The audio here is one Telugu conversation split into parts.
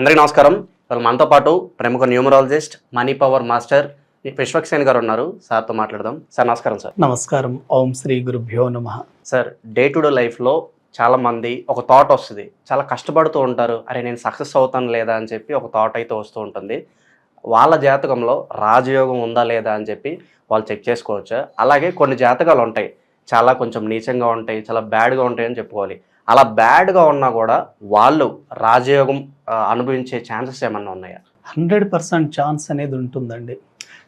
అందరికీ నమస్కారం. ఇవాళ మనతో పాటు ప్రముఖ numerologist money power master Vishwaksen గారు ఉన్నారు. సార్తో మాట్లాడదాం. సార్ నమస్కారం సార్. నమస్కారం. ఓం శ్రీ గురుభ్యో నమ. సార్ డే టు డే లైఫ్లో చాలా మంది ఒక థాట్ వస్తుంది. చాలా కష్టపడుతూ ఉంటారు. అరే నేను సక్సెస్ అవుతాను లేదా అని చెప్పి ఒక థాట్ అయితే వస్తూ ఉంటుంది. వాళ్ళ జాతకంలో రాజయోగం ఉందా లేదా అని చెప్పి వాళ్ళు చెక్ చేసుకోవచ్చు. అలాగే కొన్ని జాతకాలు ఉంటాయి. చాలా కొంచెం నీచంగా ఉంటాయి. చాలా బ్యాడ్గా ఉంటాయి అని చెప్పుకోవాలి. అలా బ్యాడ్గా ఉన్నా కూడా వాళ్ళు రాజయోగం అనుభవించే ఛాన్సెస్ ఏమన్నా ఉన్నాయా? హండ్రెడ్ పర్సెంట్ ఛాన్స్ అనేది ఉంటుందండి.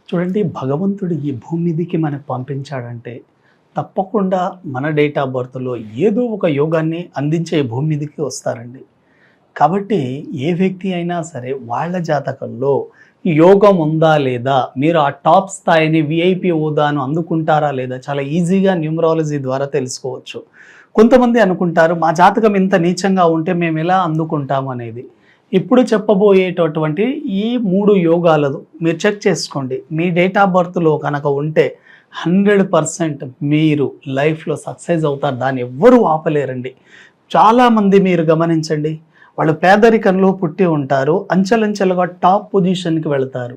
చూడండి భగవంతుడు ఈ భూమి మీదికి మనకు పంపించాడంటే తప్పకుండా మన డేట్ ఆఫ్ బర్త్లో ఏదో ఒక యోగాన్ని అందించే భూమి మీదకి వస్తారండి. కాబట్టి ఏ వ్యక్తి అయినా సరే వాళ్ళ జాతకంలో యోగం ఉందా లేదా మీరు ఆ టాప్ స్థాయిని విఐపి హోదాను అందుకుంటారా లేదా చాలా ఈజీగా న్యూమరాలజీ ద్వారా తెలుసుకోవచ్చు. కొంతమంది అనుకుంటారు మా జాతకం ఇంత నీచంగా ఉంటే మేము ఎలా అందుకుంటాం? అనేది. ఇప్పుడు చెప్పబోయేటటువంటి ఈ మూడు యోగాలదు మీరు చెక్ చేసుకోండి. మీ డేట్ ఆఫ్ బర్త్లో కనుక ఉంటే హండ్రెడ్ పర్సెంట్ మీరు లైఫ్లో సక్సెస్ అవుతారు. దాన్ని ఎవ్వరూ ఆపలేరండి. చాలామంది మీరు గమనించండి. వాళ్ళు పేదరికంలో పుట్టి ఉంటారు. అంచెలంచెలుగా టాప్ పొజిషన్కి వెళ్తారు.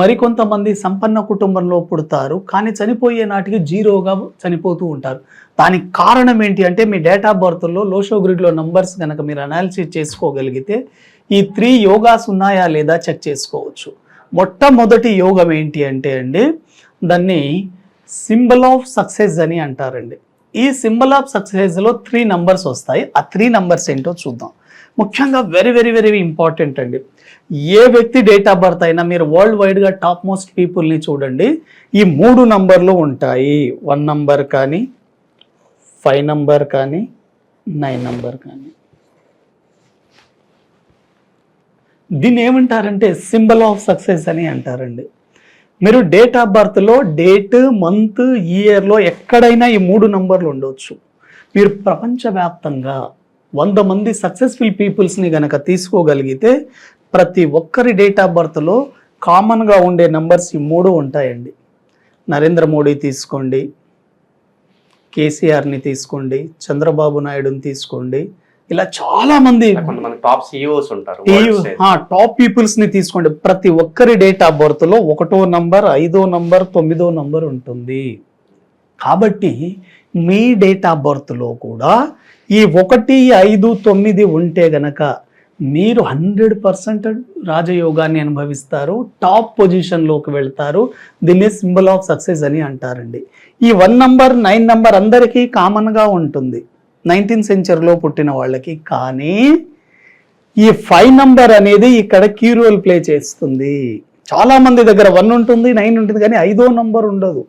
మరికొంతమంది సంపన్న కుటుంబంలో పుడతారు కానీ చనిపోయే నాటికి జీరోగా చనిపోతూ ఉంటారు. దానికి కారణం ఏంటి అంటే మీ డేట్ ఆఫ్ బర్త్లో లోషో గ్రిడ్లో నంబర్స్ కనుక మీరు అనాలిసిస్ చేసుకోగలిగితే ఈ త్రీ యోగాస్ ఉన్నాయా లేదా చెక్ చేసుకోవచ్చు. మొట్టమొదటి యోగం ఏంటి అంటే అండి దాన్ని సింబల్ ఆఫ్ సక్సెస్ అని అంటారండి. ఈ సింబల్ ఆఫ్ సక్సెస్లో త్రీ నంబర్స్ వస్తాయి. ఆ త్రీ నంబర్స్ ఏంటో చూద్దాం. ముఖ్యంగా వెరీ వెరీ వెరీ ఇంపార్టెంట్ అండి. ఏ వ్యక్తి డేట్ ఆఫ్ బర్త్ అయినా మీరు వరల్డ్ వైడ్గా టాప్ మోస్ట్ పీపుల్ని చూడండి. ఈ మూడు నంబర్లు ఉంటాయి. వన్ నంబర్ కానీ ఫైవ్ నంబర్ కానీ నైన్ నంబర్ కానీ. దీన్ని ఏమంటారంటే సింబల్ ఆఫ్ సక్సెస్ అని అంటారండి. మీరు డేట్ ఆఫ్ బర్త్లో డేట్ మంత్ ఇయర్లో ఎక్కడైనా ఈ మూడు నంబర్లు ఉండవచ్చు మీరు ప్రపంచవ్యాప్తంగా వంద మంది సక్సెస్ఫుల్ పీపుల్స్ని గనక తీసుకోగలిగితే ప్రతి ఒక్కరి డేట్ ఆఫ్ బర్త్లో కామన్గా ఉండే నంబర్స్ ఈ మూడు ఉంటాయండి. నరేంద్ర మోడీ తీసుకోండి కేసీఆర్ని తీసుకోండి చంద్రబాబు నాయుడుని తీసుకోండి. ఇలా చాలా మంది టాప్ సిఇఓస్ ఉంటారు stage. ఆ, టాప్ పీపుల్స్ని తీసుకోండి. ప్రతి ఒక్కరి డేట్ ఆఫ్ బర్త్లో ఒకటో నంబర్ ఐదో నంబర్ తొమ్మిదో నంబర్ ఉంటుంది. కాబట్టి మీ డేట్ ఆఫ్ బర్త్లో కూడా ఈ ఒకటి ఐదు తొమ్మిది ఉంటే గనక మీరు హండ్రెడ్ పర్సెంట్ రాజయోగాన్ని అనుభవిస్తారు టాప్ పొజిషన్లోకి వెళ్తారు. దీన్ని సింబల్ ఆఫ్ సక్సెస్ అని అంటారండి. ఈ వన్ నంబర్ నైన్ నంబర్ అందరికీ కామన్గా ఉంటుంది. నైన్టీన్త్ సెంచరీలో పుట్టిన వాళ్ళకి. కానీ ఈ ఫైవ్ నంబర్ అనేది ఇక్కడ కీ ప్లే చేస్తుంది. చాలా మంది దగ్గర వన్ ఉంటుంది నైన్ ఉంటుంది కానీ ఐదో నంబర్ ఉండదు.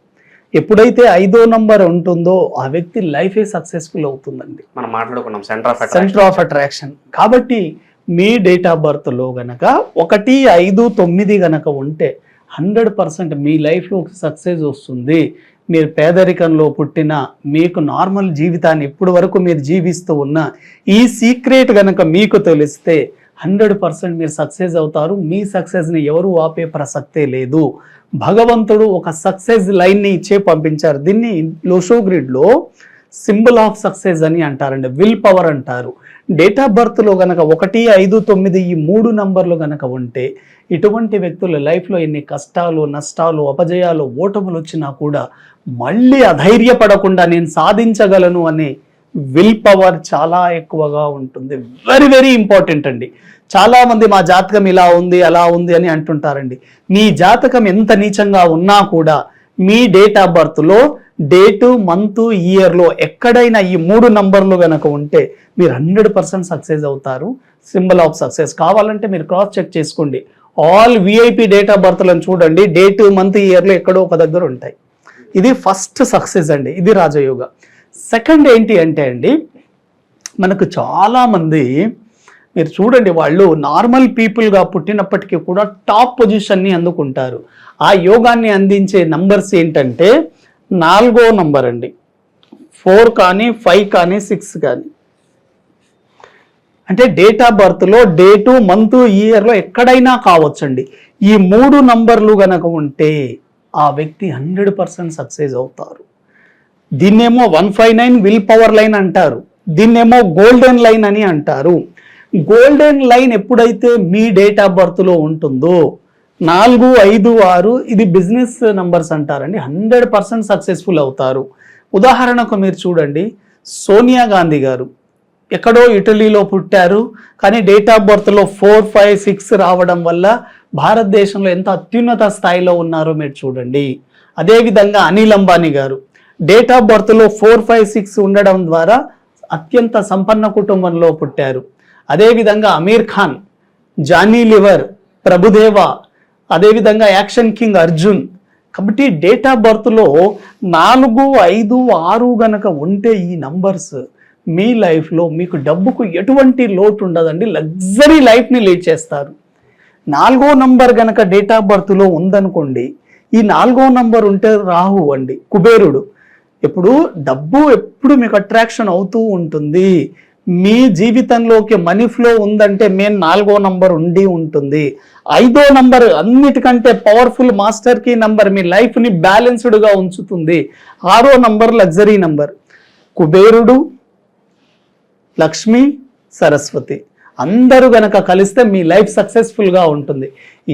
ఎప్పుడైతే ఐదో నంబర్ ఉంటుందో ఆ వ్యక్తి లైఫే సక్సెస్ఫుల్ అవుతుందండి. మనం మాట్లాడుకున్నాం centre of centre of attraction కాబట్టి మీ డేట్ ఆఫ్ బర్త్లో గనక ఒకటి ఐదు తొమ్మిది గనక ఉంటే హండ్రెడ్ పర్సెంట్ మీ లైఫ్లో సక్సెస్ వస్తుంది. మీరు పేదరికంలో పుట్టిన మీకు నార్మల్ జీవితాన్ని ఇప్పటి వరకు మీరు జీవిస్తూ ఉన్న ఈ సీక్రెట్ గనక మీకు తెలిస్తే హండ్రెడ్ పర్సెంట్ మీరు సక్సెస్ అవుతారు. మీ సక్సెస్ని ఎవరు ఆపే ప్రసక్తే లేదు. భగవంతుడు ఒక సక్సెస్ లైన్ని ఇచ్చే పంపించారు. దీన్ని లోషో గ్రిడ్లో సింబల్ ఆఫ్ సక్సెస్ అని అంటారండి. విల్ పవర్ అంటారు. డేట్ ఆఫ్ బర్త్లో గనక ఒకటి ఐదు తొమ్మిది ఈ మూడు నంబర్లు గనక ఉంటే ఇటువంటి వ్యక్తుల లైఫ్లో ఎన్ని కష్టాలు నష్టాలు అపజయాలు ఓటములు వచ్చినా కూడా మళ్ళీ అధైర్యపడకుండా నేను సాధించగలను అనే విల్ పవర్ చాలా ఎక్కువగా ఉంటుంది. వెరీ వెరీ ఇంపార్టెంట్ అండి. చాలామంది మా జాతకం ఇలా ఉంది అలా ఉంది అని అంటుంటారండి. మీ జాతకం ఎంత నీచంగా ఉన్నా కూడా మీ డేట్ ఆఫ్ బర్త్లో డేటు మంత్ ఇయర్లో ఎక్కడైనా ఈ మూడు నంబర్లు కనుక ఉంటే మీరు హండ్రెడ్ పర్సెంట్ సక్సెస్ అవుతారు. సింబల్ ఆఫ్ సక్సెస్ కావాలంటే మీరు క్రాస్ చెక్ చేసుకోండి. ఆల్ విఐపి డేట్ ఆఫ్ బర్త్లను చూడండి. డేటు మంత్ ఇయర్లో ఎక్కడో ఒక దగ్గర ఉంటాయి. ఇది ఫస్ట్ సక్సెస్ అండి. ఇది రాజయోగ. సెకండ్ ఏంటి అంటే అండి మనకు చాలామంది మీరు చూడండి వాళ్ళు నార్మల్ పీపుల్గా పుట్టినప్పటికీ కూడా టాప్ పొజిషన్ని అందుకుంటారు. ఆ యోగాన్ని అందించే నంబర్స్ ఏంటంటే నాలుగో నంబర్ అండి. ఫోర్ కానీ ఫైవ్ కానీ సిక్స్ కానీ. అంటే డేట్ ఆఫ్ బర్త్లో డేటు మంత్ ఇయర్లో ఎక్కడైనా కావచ్చండి. ఈ మూడు నంబర్లు గనక ఉంటే ఆ వ్యక్తి హండ్రెడ్ పర్సెంట్ సక్సెస్ అవుతారు. దీన్నేమో one five nine will power line అంటారు. దీన్నేమో గోల్డెన్ లైన్ అని అంటారు. గోల్డెన్ లైన్ ఎప్పుడైతే మీ డేట్ ఆఫ్ బర్త్లో ఉంటుందో నాలుగు ఐదు ఆరు ఇది బిజినెస్ నంబర్స్ అంటారండి. హండ్రెడ్ పర్సెంట్ సక్సెస్ఫుల్ అవుతారు. ఉదాహరణకు మీరు చూడండి. సోనియా గాంధీ గారు ఎక్కడో ఇటలీలో పుట్టారు. కానీ డేట్ ఆఫ్ బర్త్లో ఫోర్ ఫైవ్ సిక్స్ రావడం వల్ల భారతదేశంలో ఎంత అత్యున్నత స్థాయిలో ఉన్నారో మీరు చూడండి. అదేవిధంగా అనిల్ అంబానీ గారు డేట్ ఆఫ్ బర్త్లో ఫోర్ ఫైవ్ సిక్స్ ఉండడం ద్వారా అత్యంత సంపన్న కుటుంబంలో పుట్టారు. అదేవిధంగా అమీర్ ఖాన్ జానీ లివర్ ప్రభుదేవ అదేవిధంగా యాక్షన్ కింగ్ అర్జున్. కాబట్టి డేట్ ఆఫ్ బర్త్లో నాలుగు ఐదు ఆరు గనక ఉంటే ఈ నంబర్స్ మీ లైఫ్లో మీకు డబ్బుకు ఎటువంటి లోటు ఉండదండి. లగ్జరీ లైఫ్ని లీడ్ చేస్తారు. నాలుగో నంబర్ గనక డేట్ ఆఫ్ బర్త్లో ఉందనుకోండి ఈ నాలుగో నంబర్ ఉంటే రాహు అండి కుబేరుడు. ఇప్పుడు డబ్బు ఎప్పుడు మీకు అట్రాక్షన్ అవుతూ ఉంటుంది. మీ జీవితంలోకి మనీ ఫ్లో ఉందంటే మేం నాలుగో నంబర్ ఉండి ఉంటుంది. ఐదో నంబర్ అన్నిటికంటే పవర్ఫుల్ మాస్టర్ కీ నంబర్ మీ లైఫ్ని బ్యాలెన్స్డ్గా ఉంచుతుంది. ఆరో నంబర్ లగ్జరీ నంబర్ కుబేరుడు లక్ష్మి సరస్వతి. అందరూ గనక కలిస్తే మీ లైఫ్ సక్సెస్ఫుల్గా ఉంటుంది.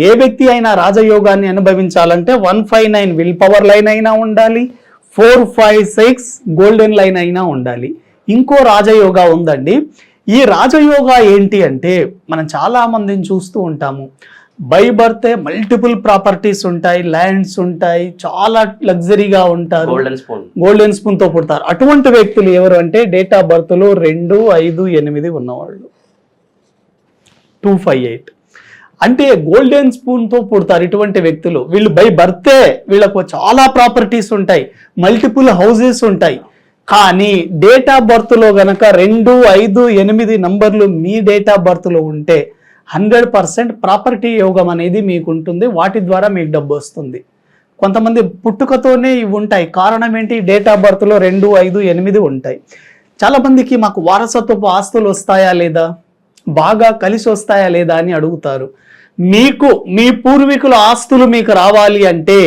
ఏ వ్యక్తి అయినా రాజయోగాన్ని అనుభవించాలంటే one five nine will power line అయినా ఉండాలి. Four five six golden line అయినా ఉండాలి. ఇంకో రాజయోగా ఉందండి. ఈ రాజయోగా ఏంటి అంటే మనం చాలా మందిని చూస్తూ ఉంటాము. బై బర్తే మల్టిపుల్ ప్రాపర్టీస్ ఉంటాయి ల్యాండ్స్ ఉంటాయి చాలా లగ్జరీగా ఉంటారు. Golden spoon. గోల్డెన్ స్పూన్తో పుడతారు. అటువంటి వ్యక్తులు ఎవరు అంటే డేట్ ఆఫ్ బర్త్లో రెండు ఐదు ఎనిమిది ఉన్నవాళ్ళు. Two five eight. అంటే గోల్డెన్ స్పూన్తో పుడతారు ఇటువంటి వ్యక్తులు. వీళ్ళు బై బర్తే వీళ్ళకు చాలా ప్రాపర్టీస్ ఉంటాయి. మల్టిపుల్ హౌజెస్ ఉంటాయి. కానీ డేట్ ఆఫ్ బర్త్లో గనక రెండు ఐదు ఎనిమిది నంబర్లు మీ డేట్ ఆఫ్ బర్త్లో ఉంటే హండ్రెడ్ పర్సెంట్ ప్రాపర్టీ యోగం అనేది మీకు ఉంటుంది. వాటి ద్వారా మీకు డబ్బు వస్తుంది. కొంతమంది పుట్టుకతోనే ఇవి ఉంటాయి. కారణం ఏంటి? డేట్ ఆఫ్ బర్త్లో రెండు ఐదు ఎనిమిది ఉంటాయి. చాలామందికి మాకు వారసత్వపు ఆస్తులు వస్తాయా లేదా? బాగా కలిసి వస్తాయా లేదా అని అడుగుతారు. మీకు మీ పూర్వీకుల ఆస్తులు మీకు రావాలి అంటే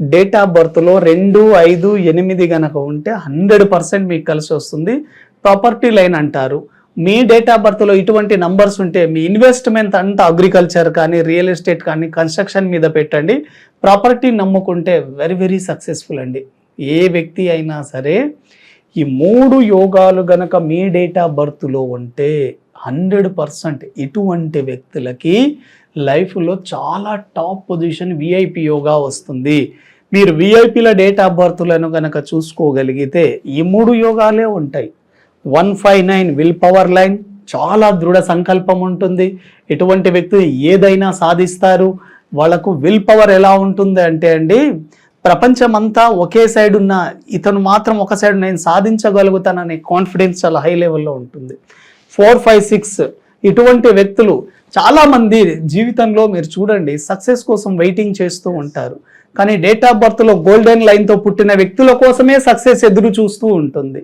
డేట్ ఆఫ్ బర్త్లో రెండు ఐదు ఎనిమిది గనక ఉంటే హండ్రెడ్ పర్సెంట్ మీకు కలిసి వస్తుంది. ప్రాపర్టీ లైన్ అంటారు. మీ డేట్ ఆఫ్ బర్త్లో ఇటువంటి నంబర్స్ ఉంటే మీ ఇన్వెస్ట్మెంట్ అంతా అగ్రికల్చర్ కానీ రియల్ ఎస్టేట్ కానీ కన్స్ట్రక్షన్ మీద పెట్టండి. ప్రాపర్టీ నమ్ముకుంటే వెరీ వెరీ సక్సెస్ఫుల్ అండి. ఏ వ్యక్తి అయినా సరే ఈ మూడు యోగాలు గనక మీ డేట్ ఆఫ్ బర్త్లో ఉంటే హండ్రెడ్ పర్సెంట్ ఇటువంటి వ్యక్తులకి లైఫ్లో చాలా టాప్ పొజిషన్ విఐపి యోగా వస్తుంది. మీరు విఐపిల డేట్ ఆఫ్ బర్త్లను కనుక చూసుకోగలిగితే ఈ మూడు యోగాలే ఉంటాయి. One five nine will power line చాలా దృఢ సంకల్పం ఉంటుంది. ఎటువంటి వ్యక్తులు ఏదైనా సాధిస్తారు. వాళ్ళకు విల్ పవర్ ఎలా ఉంటుంది అంటే అండి ప్రపంచమంతా ఒకే సైడ్ ఉన్న ఇతను మాత్రం ఒక సైడ్ నేను సాధించగలుగుతాననే కాన్ఫిడెన్స్ చాలా హై లెవెల్లో ఉంటుంది. ఫోర్ ఫైవ్ సిక్స్ ఇటువంటి వ్యక్తులు చాలామంది జీవితంలో మీరు చూడండి సక్సెస్ కోసం వెయిటింగ్ చేస్తూ ఉంటారు. కానీ డేట్ ఆఫ్ బర్త్లో గోల్డెన్ లైన్తో పుట్టిన వ్యక్తుల కోసమే సక్సెస్ ఎదురు చూస్తూ ఉంటుంది.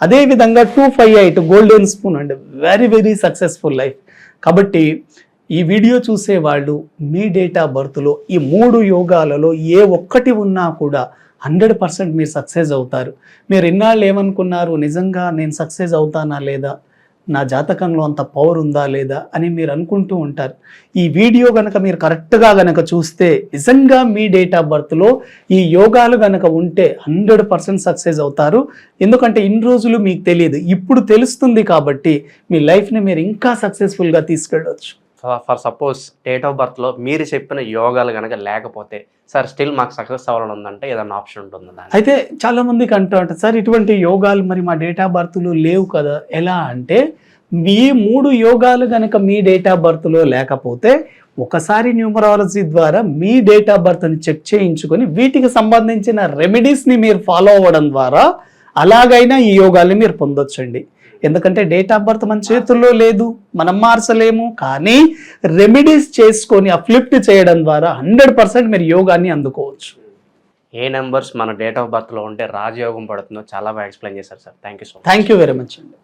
అదేవిధంగా two five eight golden spoon అండి వెరీ వెరీ సక్సెస్ఫుల్ లైఫ్. కాబట్టి ఈ వీడియో చూసే వాళ్ళు మీ డేట్ ఆఫ్ బర్త్లో ఈ మూడు యోగాలలో ఏ ఒక్కటి ఉన్నా కూడా హండ్రెడ్ పర్సెంట్ మీరు సక్సెస్ అవుతారు. మీరు ఇన్నాళ్ళు ఏమనుకున్నారు? నిజంగా నేను సక్సెస్ అవుతానా లేదా? నా జాతకంలో అంత పవర్ ఉందా లేదా అని మీరు అనుకుంటూ ఉంటారు. ఈ వీడియో గనక మీరు కరెక్ట్గా గనక చూస్తే నిజంగా మీ డేట్ ఆఫ్ బర్త్లో ఈ యోగాలు గనక ఉంటే హండ్రెడ్ పర్సెంట్ సక్సెస్ అవుతారు. ఎందుకంటే ఇన్ని రోజులు మీకు తెలియదు. ఇప్పుడు తెలుస్తుంది కాబట్టి మీ లైఫ్ని మీరు ఇంకా సక్సెస్ఫుల్గా తీసుకెళ్ళవచ్చు ఫర్ సపోజ్ డేట్ ఆఫ్ బర్త్లో మీరు చెప్పిన యోగాలు కనుక లేకపోతే సార్ స్టిల్ మాకు సక్సెస్ అవ్వాలని ఉందంటే ఏదైనా ఆప్షన్ ఉంటుందా అయితే చాలా మందికి అంటూ ఉంటారు సార్ ఇటువంటి యోగాలు మరి మా డేట్ ఆఫ్ బర్త్లో లేవు కదా ఎలా అంటే మీ మూడు యోగాలు కనుక మీ డేట్ ఆఫ్ బర్త్లో లేకపోతే ఒకసారి న్యూమరాలజీ ద్వారా మీ డేట్ ఆఫ్ బర్త్ని చెక్ చేయించుకొని వీటికి సంబంధించిన రెమెడీస్ని మీరు ఫాలో అవ్వడం ద్వారా అలాగైనా ఈ యోగాల్ని మీరు పొందొచ్చండి. ఎందుకంటే డేట్ ఆఫ్ బర్త్ మన చేతుల్లో లేదు మనం మార్చలేము. కానీ రెమెడీస్ చేసుకొని అప్లిఫ్ట్ చేయడం ద్వారా హండ్రెడ్ పర్సెంట్ మీరు యోగాన్ని అందుకోవచ్చు. ఏ నెంబర్స్ మన డేట్ ఆఫ్ బర్త్లో ఉంటే రాజయోగం పడుతుందో చాలా బాగా ఎక్స్ప్లెయిన్ చేశారు sir thank you so thank you very much అండి.